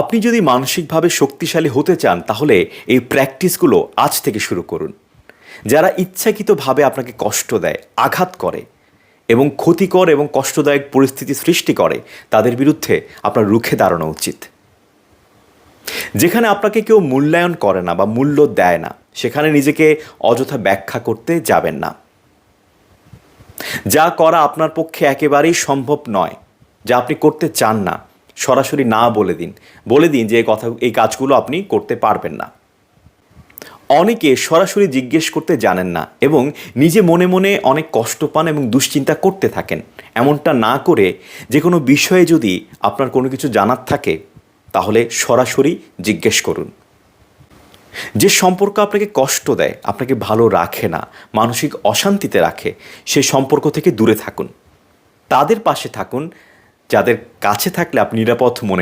আপনি যদি মানসিকভাবে শক্তিশালী হতে চান, তাহলে এই প্র্যাকটিসগুলো আজ থেকে শুরু করুন। যারা ইচ্ছাকৃতভাবে আপনাকে কষ্ট দেয়, আঘাত করে এবং ক্ষতিকর এবং কষ্টদায়ক পরিস্থিতি সৃষ্টি করে, তাদের বিরুদ্ধে আপনার রুখে দাঁড়ানো উচিত। যেখানে আপনাকে কেউ মূল্যায়ন করে না বা মূল্য দেয় না, সেখানে নিজেকে অযথা ব্যাখ্যা করতে যাবেন না। যা করা আপনার পক্ষে একেবারেই সম্ভব নয়, যা আপনি করতে চান না সরাসরি না বলে দিন। বলে দিন যে কথা, এই কাজগুলো আপনি করতে পারবেন না। অনেকে সরাসরি জিজ্ঞেস করতে জানেন না এবং নিজে মনে মনে অনেক কষ্ট পান এবং দুশ্চিন্তা করতে থাকেন। এমনটা না করে যে কোনো বিষয়ে যদি আপনার কোনো কিছু জানার থাকে, তাহলে সরাসরি জিজ্ঞেস করুন। যে সম্পর্ক আপনাকে কষ্ট দেয়, আপনাকে ভালো রাখে না, মানসিক অশান্তিতে রাখে সেই সম্পর্ক থেকে দূরে থাকুন। তাদের পাশে থাকুন যাদের কাছে থাকলে আপনি নিরাপদ মনে